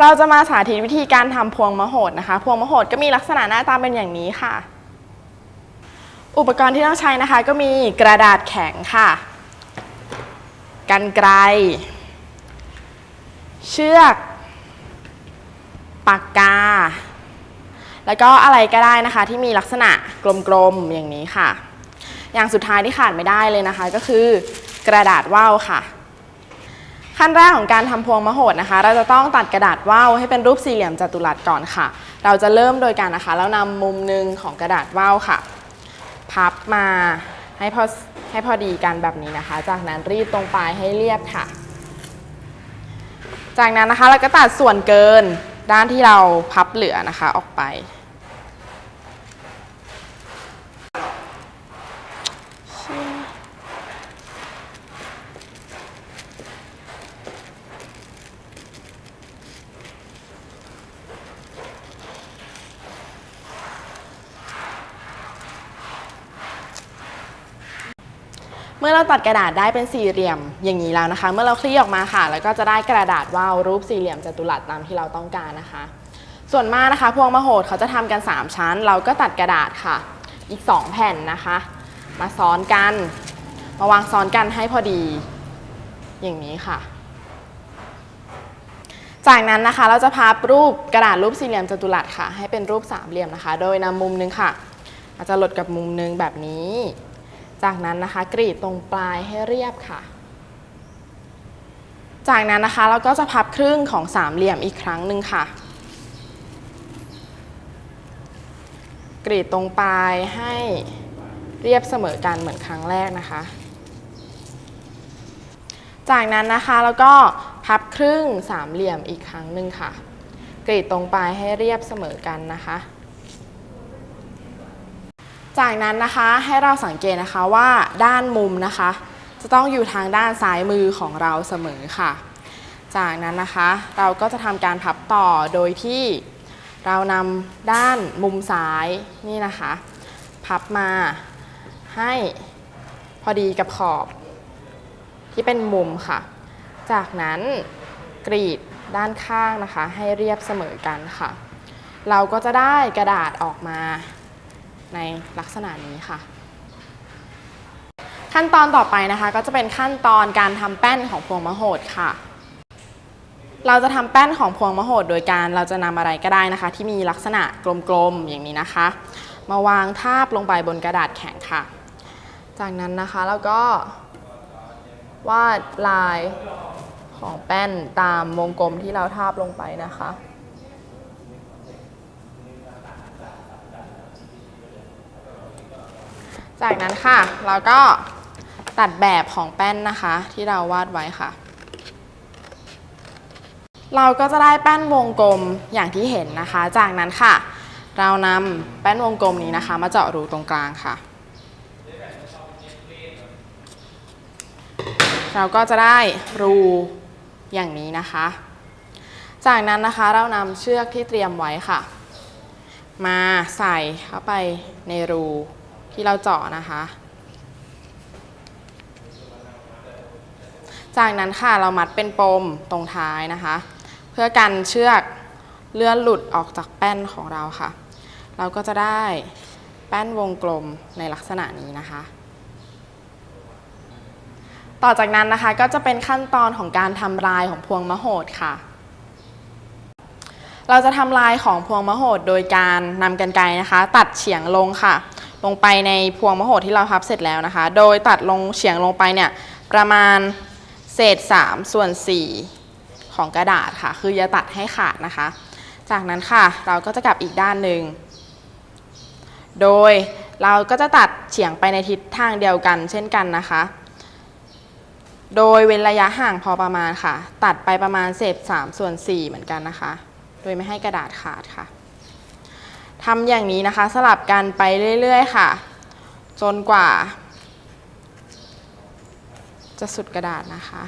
เราจะมาสาธิตวิธีการทำพวงมโหดนะคะ พวงมโหดก็มีลักษณะหน้าตาเป็นอย่างนี้ค่ะ อุปกรณ์ที่ต้องใช้นะคะ ก็มีกระดาษแข็งค่ะ กันไกร เชือก ปากกา แล้วก็อะไรก็ได้นะคะ ที่มีลักษณะกลมๆอย่างนี้ค่ะ อย่างสุดท้ายที่ขาดไม่ได้เลยนะคะ ก็คือกระดาษว่าวค่ะ ขั้นแรกของการทำพวงมโหดนะคะ เราจะต้องตัดกระดาษว่าวให้เป็นรูปสี่เหลี่ยมจัตุรัสก่อนค่ะ เราจะเริ่มโดยการนะคะ แล้วนำมุมหนึ่งของกระดาษว่าวค่ะ พับมาให้พอให้พอดีกันแบบนี้นะคะ จากนั้นรีดตรงปลายให้เรียบค่ะ จากนั้นนะคะเราก็ตัดส่วนเกินด้านที่เราพับเหลือนะคะออกไป มื่อเราตัดกระดาษได้เป็นสี่เหลี่ยมอย่างนี้แล้วนะคะ เมื่อเราคลี่ออกมาค่ะ แล้วก็จะได้กระดาษว่าวรูปสี่เหลี่ยมจัตุรัสตามที่เราต้องการนะคะ ส่วนมากนะคะพวงมโหดเขาจะทำกัน 3 ชั้น เราก็ตัดกระดาษค่ะ อีก 2 แผ่นนะคะ มาซ้อนกัน มาวางซ้อนกันให้พอดี อย่างนี้ค่ะ จากนั้นนะคะเราจะพับรูปกระดาษรูปสี่เหลี่ยมจัตุรัสค่ะ ให้เป็นรูปสามเหลี่ยมนะคะ โดยนำมุมหนึงค่ะ อาจจะหลดกับมุมหนึงแบบนี้ จากนั้นนะคะกรีดตรงปลายให้เรียบค่ะ จากนั้นนะคะเราก็จะพับครึ่งของสามเหลี่ยมอีกครั้งหนึ่งค่ะ กรีดตรงปลายให้เรียบเสมอกันเหมือนครั้งแรกนะคะ จากนั้นนะคะแล้วก็พับครึ่งสามเหลี่ยมอีกครั้งหนึ่งค่ะ กรีดตรงปลายให้เรียบเสมอกันนะคะ จากนั้นนะคะให้เราสังเกตนะคะว่าด้านมุมนะคะ จะต้องอยู่ทางด้านซ้ายมือของเราเสมอค่ะ จากนั้นนะคะเราก็จะทำการพับต่อโดยที่เรานำด้านมุมซ้ายนี่นะคะ พับมาให้พอดีกับขอบที่เป็นมุมค่ะ จากนั้นกรีดด้านข้างนะคะ ให้เรียบเสมอกันค่ะ เราก็จะได้กระดาษออกมา ในลักษณะนี้ค่ะ ขั้นตอนต่อไปนะคะ ก็จะเป็นขั้นตอนการทำแป้นของพวงมโหดค่ะ เราจะทำแป้นของพวงมโหด โดยการเราจะนำอะไรก็ได้นะคะ ที่มีลักษณะกลมๆอย่างนี้นะคะ มาวางทาบลงไปบนกระดาษแข็งค่ะ จากนั้นนะคะเราก็วาดลายของแป้นตามวงกลมที่เราทาบลงไปนะคะ จากนั้นค่ะ เราก็ตัดแบบของแป้นนะคะ ที่เราวาดไว้ค่ะ เราก็จะได้แป้นวงกลมอย่างที่เห็นนะคะ จากนั้นค่ะ เรานำแป้นวงกลมนี้นะคะ มาเจาะรูตรงกลางค่ะ เราก็จะได้รูอย่างนี้นะคะ จากนั้นนะคะเรานำเชือกที่เตรียมไว้ค่ะ มาใส่เข้าไปในรู ที่เราเจาะนะคะ จากนั้นค่ะเรามัดเป็นปมตรงท้ายนะคะ เพื่อกันเชือกเลื่อนหลุดออกจากแป้นของเราค่ะ เราก็จะได้แป้นวงกลมในลักษณะนี้นะคะ ต่อจากนั้นนะคะก็จะเป็นขั้นตอนของการทำลายของพวงมโหดค่ะ เราจะทำลายของพวงมโหดโดยการนำกรรไกรนะคะ ตัดเฉียงลงค่ะ ลงไปในพวงมโหดที่เราพับเสร็จแล้วนะคะ โดยตัดลงเฉียงลงไปเนี่ยประมาณเศษ 3 ส่วน 4 ของกระดาษค่ะ คืออย่าตัดให้ขาดนะคะ จากนั้นค่ะเราก็จะกลับอีกด้านหนึ่ง โดยเราก็จะตัดเฉียงไปในทิศทางเดียวกันเช่นกันนะคะ โดยเว้นระยะห่างพอประมาณค่ะ ตัดไปประมาณเศษ3ส่วน4เหมือนกันนะคะ โดยไม่ให้กระดาษขาดค่ะ ทำอย่างนี้นะคะ สลับกันไปเรื่อยๆค่ะ จนกว่า จะสุดกระดาษนะคะ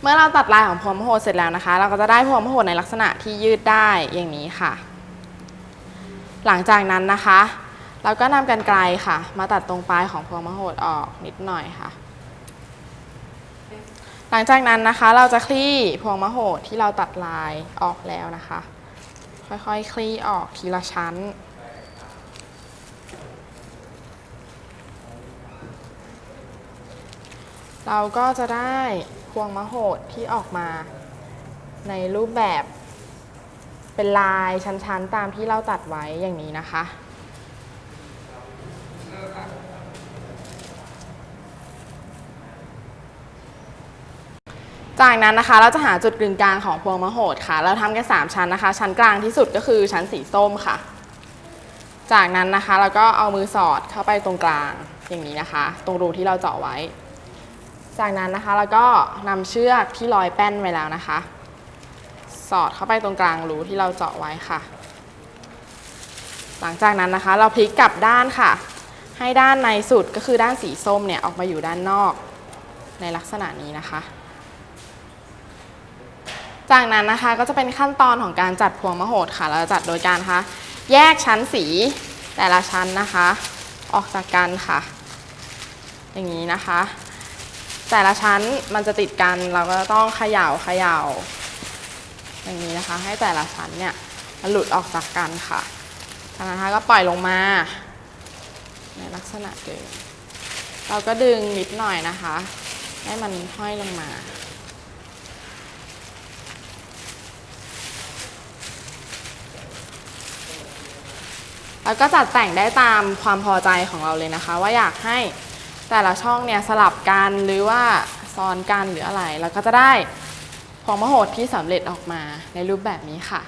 เมื่อเราตัดลายของพวงมโหดเสร็จแล้วนะคะ เราก็จะได้พวงมโหดในลักษณะที่ยืดได้อย่างนี้ค่ะ หลังจากนั้นนะคะ เราก็นำกันไกลค่ะ มาตัดตรงปลายของพวงมโหดออกนิดหน่อยค่ะ หลังจากนั้นนะคะ เราจะคลี่พวงมโหดที่เราตัดลายออกแล้วนะคะ ค่อยๆคลี่ออกทีละชั้นเราก็จะได้ วงมโหดที่ออกมาในรูปแบบเป็นลายชั้นๆ ตามที่เราตัดไว้อย่างนี้นะคะ จากนั้นนะคะเราจะหาจุดกึ่งกลางของพวงมโหดค่ะ เราทำกัน3ชั้นนะคะ ชั้นกลางที่สุดก็คือชั้นสีส้มค่ะ จากนั้นนะคะเราก็เอามือสอดเข้าไปตรงกลางอย่างนี้นะคะ ตรงรูที่เราเจาะไว้ จากนั้นนะคะเราก็นำเชือกที่ร้อยแป้นไว้แล้วนะคะ สอดเข้าไปตรงกลางรูที่เราเจาะไว้ค่ะ หลังจากนั้นนะคะ เราพลิกกลับด้านค่ะ ให้ด้านในสุดก็คือด้านสีส้มเนี่ยออกมาอยู่ด้านนอกในลักษณะนี้นะคะ จากนั้นนะคะก็จะเป็นขั้นตอนของการจัดพวงมโหดค่ะ เราจะจัดโดยการคะแยกชั้นสีแต่ละชั้นนะคะ ออกจากกันค่ะ อย่างนี้นะคะ แต่ละชั้นมันจะติดกันเราก็ต้องเขย่าเขย่าอย่างนี้นะคะ ให้แต่ละชั้นเนี่ยมันหลุดออกจากกันค่ะจากนั้นนะคะก็ปล่อยลงมา ในลักษณะเดิมเราก็ดึงนิดหน่อยนะคะ ให้มันห้อยลงมาแล้วก็จัดแต่งได้ตามความพอใจของเราเลยนะคะ ว่าอยากให้ แต่ละช่องเนี่ยสลับกันหรือว่าซ้อนกันหรืออะไร แล้วก็จะได้พวงมโหดที่สำเร็จออกมาในรูปแบบนี้ค่ะ